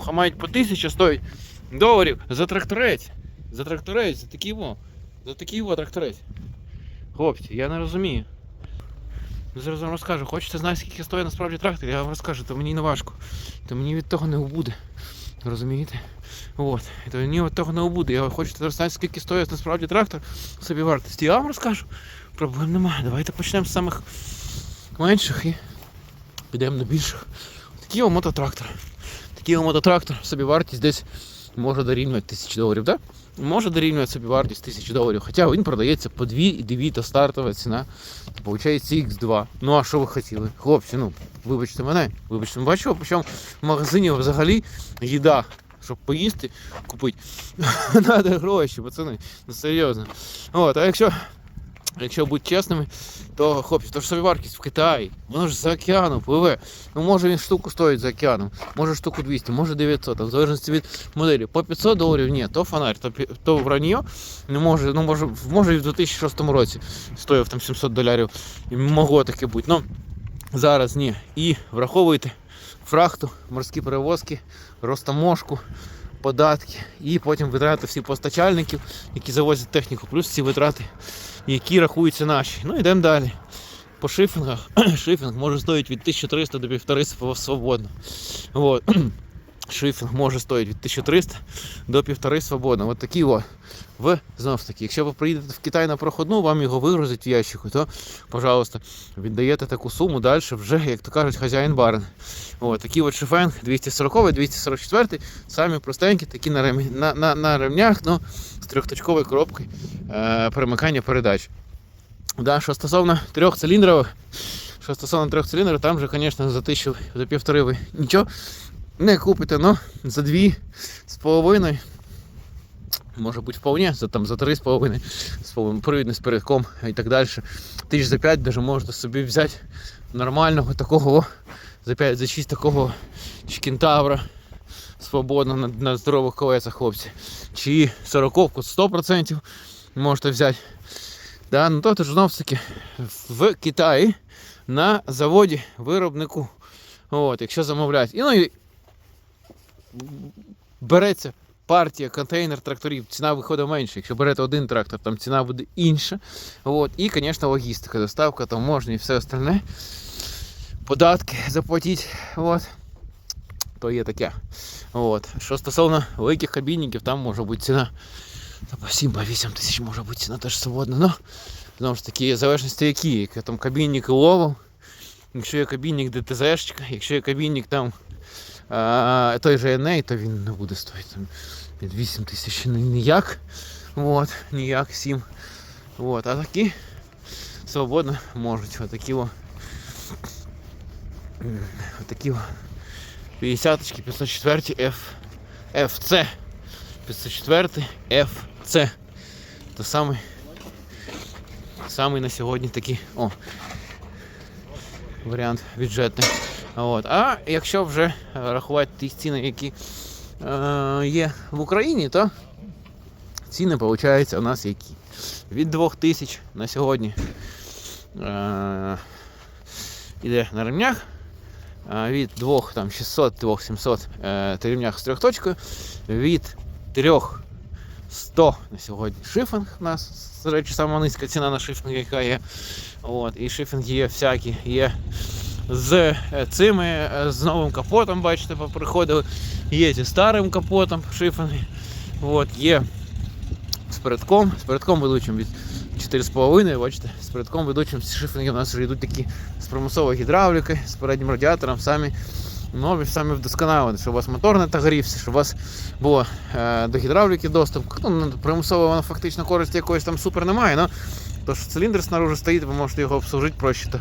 муха мають по тисячу стоїть доларів за тракторець. За тракторець, за такий во. За такий во тракторець. Хлопці, я не розумію. Зараз вам розкажу. Хочете знати, скільки стоїть насправді трактор? Я вам розкажу, то мені не важко. То мені від того не убуде. Розумієте? От. То мені від того не убуде. Я хочу знати, скільки стоїть насправді трактор собі вартості. Я вам розкажу. Проблем немає. Давайте почнемо з самих менших і підемо до більших. Такий мототрактор. Такий мототрактор, собі вартість десь може дорівнювати тисячі доларів, так? Може дорівнювати собі вартість тисячі доларів. Хоча він продається по 2,9 то стартова ціна. Получається X2. Ну а що ви хотіли? Хлопці, ну вибачте мене, вибачте, бачу, причому в магазині взагалі їда. Щоб поїсти, купити. Надо гроші, пацани. Ну серйозно. От, а якщо Якщо бути чесними, то хлопці, то ж собі вартість в Китаї, воно ж за океаном пливе. Ну може він штуку стоїть за океаном, може штуку 200, може 900, а в залежності від моделі. По 500 доларів ні, то фонарь, то, то враньо, не може, ну може, може і в 2006 році стоїв там 700 доларів, і могло таке бути. Ну зараз ні. І враховуйте фрахту, морські перевозки, розтаможку, податки і потім витрати всіх постачальників, які завозять техніку, плюс ці витрати які рахуються наші. Ну йдемо далі. По шифінгах. Шифінг може стоїти від 1300 до 1500 свободно. От. Шифінг може стоїти від 1300 до 1500 свободно. От такі о. В, знову ж таки, якщо ви приїдете в Китай на проходну, вам його вигрузять в ящику, то, пожалуйста, віддаєте таку суму далі вже, як то кажуть, хазяїн барин. От, такий от шифенг 240 244 самі простенькі, такі на, ремі, на, на, на ремнях, ну, з трьохточковою коробкою е, перемикання передач. Да, що стосовно трьох циліндрових, що стосовно трьох циліндрів, там же, звісно, за тисячу, за півтори ви нічого не купите, але за дві з половиною, може бути вполне, за, там, за три з половиною, привідний з передком і так далі. Тисяч за п'ять даже можете собі взяти нормального такого, за 5, за 6 такого шкінтавра свободно на, на здорових колесах, хлопці. Чи 40-ку 100% можете взяти. Да, ну то ж знов таки в Китаї на заводі виробнику. От, якщо замовляють. І, ну, береться партія контейнер тракторів, ціна виходить менше. Якщо берете один трактор, там ціна буде інша. От, і, звісно, логістика, доставка, таможня і все остальне. Податки заплатіть. От. То є таке. От. Що стосовно великих кабінників, там може бути ціна та по 7 по 8 тисяч може бути ціна теж свободна. Ну, знову ж таки, в залежності які, який там кабінник і. Якщо є кабінник ДТЗшечка, якщо є кабінник там той же Еней, то він не буде стоїти під 8 тисяч ніяк. От, ніяк 7. От, а такі свободно можуть. Отакі о. Отакі о. 50 504 F, FC. 504 FC. То самий, самий на сьогодні такий о, варіант бюджетний. От. А якщо вже е, рахувати ті ціни, які е, є в Україні, то ціни виходять у нас які. Від 2000 на сьогодні е, іде на ремнях. Від 2 там 600 2700 е, з трьохточкою. Від 3 100 на сьогодні шифінг у нас, до речі, сама низька ціна на шифінг, яка є. От, і шифінг є всякі, є з е, цими, е, з новим капотом, бачите, приходили. Є зі старим капотом шифінги. От, є з передком, з передком ведучим від 4,5, бачите, з передком ведучим шифінги у нас вже йдуть такі з примусовою гідравлікою, з переднім радіатором, самі нові, самі вдосконалені, щоб у вас мотор не тагрівся, щоб у вас було е, до гідравліки доступ. Ну, примусово воно фактично користі якоїсь там супер немає, але то що циліндр снаружи стоїть, ви можете його обслужити проще, то,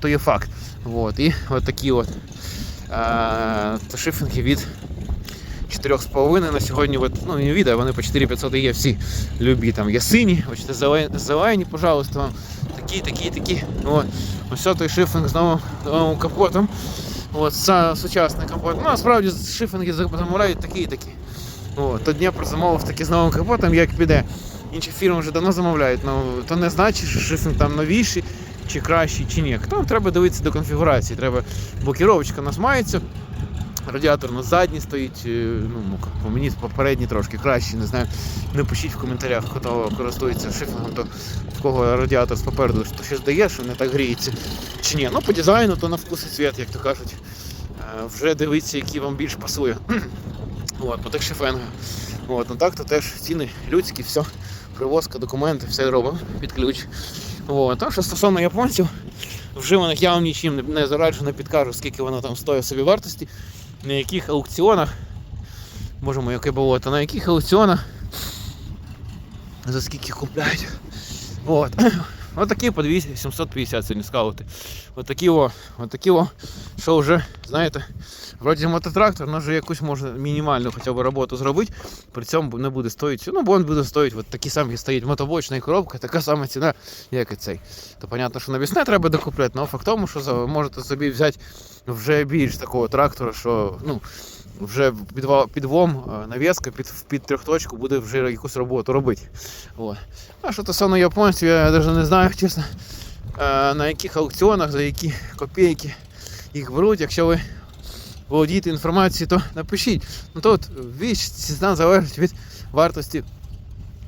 то є факт. Вот. І от такі от е, шифінги від 4,5 на сьогодні, от, ну не від, а вони по 4500 є всі любі. Там є сині, бачите, зелені, пожалуйста, вам. такі, такі, такі. От. Ось той шифінг з новим, новим капотом. От, сучасний капот. Ну, насправді шифінги замовляють такі і такі. От, то Дніпро замовив такі з новим капотом, як піде. Інші фірми вже давно замовляють, ну то не значить, що шифінг там новіший чи кращий, чи ні. Там треба дивитися до конфігурації. Треба блокіровочка у нас мається. Радіатор на задній стоїть, е, ну, по мені попередній трошки краще, не знаю. Не пишіть в коментарях, хто користується шифінгом, то в кого радіатор спереду, то щось дає, що не так гріється. Чи ні. Ну, по дизайну, то на вкус і цвіт, як то кажуть. Е, Вже дивіться, який вам більш пасує. От, по тих шифенгах. От, ну так, то теж ціни людські, все. Привозка, документи, все робимо під ключ. От. Так що стосовно японців, вживаних я вам нічим не- зараджу, не підкажу, скільки воно там стоїть собі вартості, на яких аукціонах, боже мой, яке болото, на яких аукціонах за скільки купляють. От. От такі по 200, 750 сьогодні скаути. От такі о, от такі о, що вже, знаєте, вроді мототрактор, але вже якусь можна мінімальну хоча б роботу зробити, при цьому не буде стоїти, ну бо він буде стоїти, от такі самі стоїть мотобочна коробка, така сама ціна, як і цей. То понятно, що навісне треба докупляти, але факт тому, що можете собі взяти вже більш такого трактора, що ну, вже підва- підвом, е, навіска під, під трьохточку буде вже якусь роботу робити. От. А що стосовно японців, я навіть не знаю, чесно, е, на яких аукціонах, за які копійки їх беруть. Якщо ви володієте інформацією, то напишіть. Ну тут ціна залежить від вартості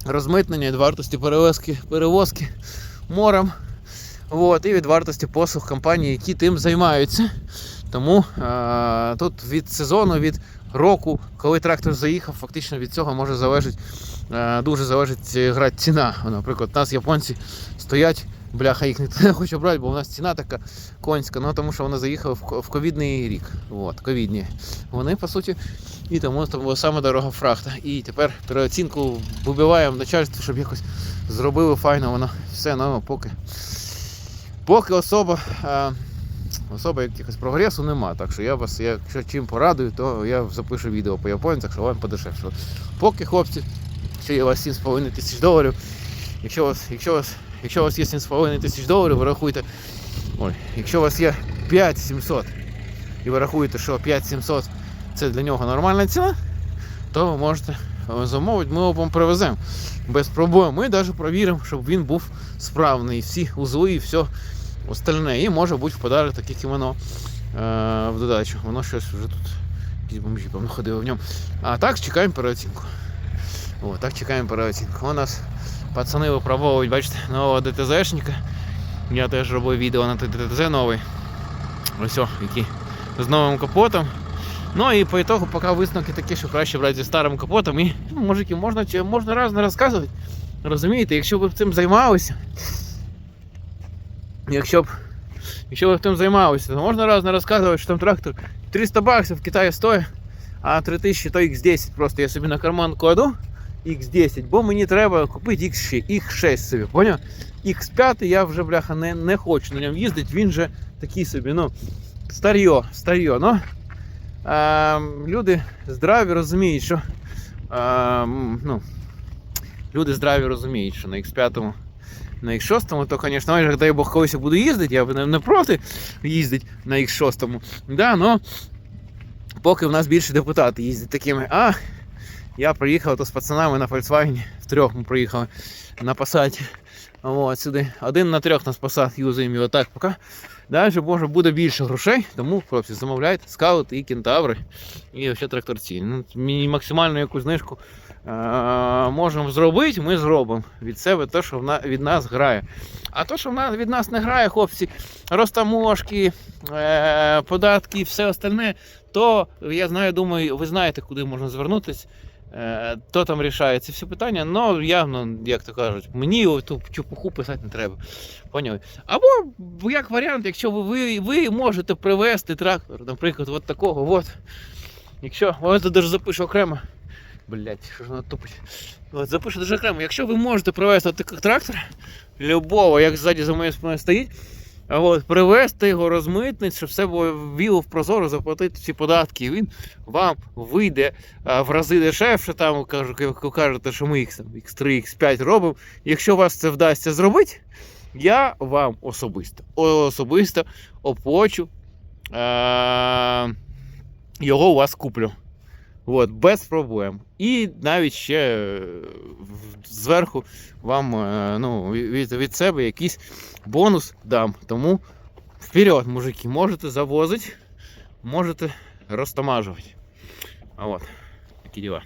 розмитнення, від вартості перевозки, перевозки морем. От, і від вартості послуг компаній, які тим займаються. Тому е, тут від сезону, від року, коли трактор заїхав, фактично від цього може залежить, е, дуже залежить е, грати ціна. Наприклад, у нас японці стоять, бляха, їх ніхто не хоче брати, бо у нас ціна така конська, ну тому що вона заїхала в, ковідний рік. От, ковідні. Вони, по суті, і тому там була саме дорога фрахта. І тепер переоцінку вибиваємо начальство, щоб якось зробили файно воно все, ну поки. Поки особа. Е, Особа якихось прогресу нема, так що я вас, якщо чим порадую, то я запишу відео по японцях, що вам подешевше. Поки, хлопці, якщо є у вас 7,5 тисяч доларів, якщо у вас, якщо у вас, якщо у вас є 7,5 тисяч доларів, ви рахуєте, ой, якщо у вас є 5700 і ви рахуєте, що 5700 це для нього нормальна ціна, то ви можете е, замовити, ми його вам привеземо без проблем. Ми навіть провіримо, щоб він був справний, всі узли і все остальне. І може бути в подарок таке кімоно е, в додачу. Воно щось вже тут якісь бомжі певно ходили в ньому. А так чекаємо переоцінку. О, так чекаємо переоцінку. У нас пацани випробовують, бачите, нового ДТЗшника. Я теж робив відео на ДТЗ новий. Ось, який з новим капотом. Ну і по ітогу поки висновки такі, що краще брати зі старим капотом. І ну, мужики, можна, можна раз не розказувати. Розумієте, якщо ви цим займалися, якщо б якщо ви цим займалися, то можна раз розказувати, що там трактор 300 баксів в Китаї стоїть, а 3000 то X10. Просто я собі на карман кладу X10, бо мені треба купити X6, X6 собі, поняв? X5 я вже бляха не, не хочу на ньому їздити, він же такий собі, ну, старьо, старьо. Ну, е, люди здраві розуміють, що е, ну, люди здраві розуміють, що на X5 на X6, то, звісно, дай Бог, колись я буду їздити, я б не, проти їздити на X6. Да, но поки в нас більше депутати їздять такими. А я приїхав то з пацанами на Volkswagen, втрьох ми приїхали на Passat. От, сюди. Один на трьох нас Passat юзаємо його так поки. Далі може буде більше грошей, тому хлопці замовляйте скаути і кентаври, і ще тракторці. Ну, максимальну якусь знижку е, можемо зробити, ми зробимо від себе те, що вона від нас грає. А то, що вона від нас не грає, хлопці, розтаможки, е, податки і все остальне, то я знаю, думаю, ви знаєте, куди можна звернутися. Е, то там рішає ці всі питання, але явно, як то кажуть, мені ту чепуху писати не треба. Поняли? Або як варіант, якщо ви, ви, можете привезти трактор, наприклад, от такого, от. Якщо, от я даже запишу окремо. Блять, що ж вона тупить. От, запишу дуже окремо. Якщо ви можете привезти такий трактор, любого, як ззаді за моєю спиною стоїть, от, привезти його, розмитнити, щоб все було віло в прозоро, заплатити ці податки, він вам вийде в рази дешевше, там кажете, що ми їх X3, X5 робимо. Якщо вас це вдасться зробити, я вам особисто особисто оплачу його у вас куплю. От, без проблем. І навіть ще е, зверху вам е, ну, від, від себе якийсь бонус дам. Тому вперед, мужики, можете завозити, можете розтамажувати. А от, такі діла.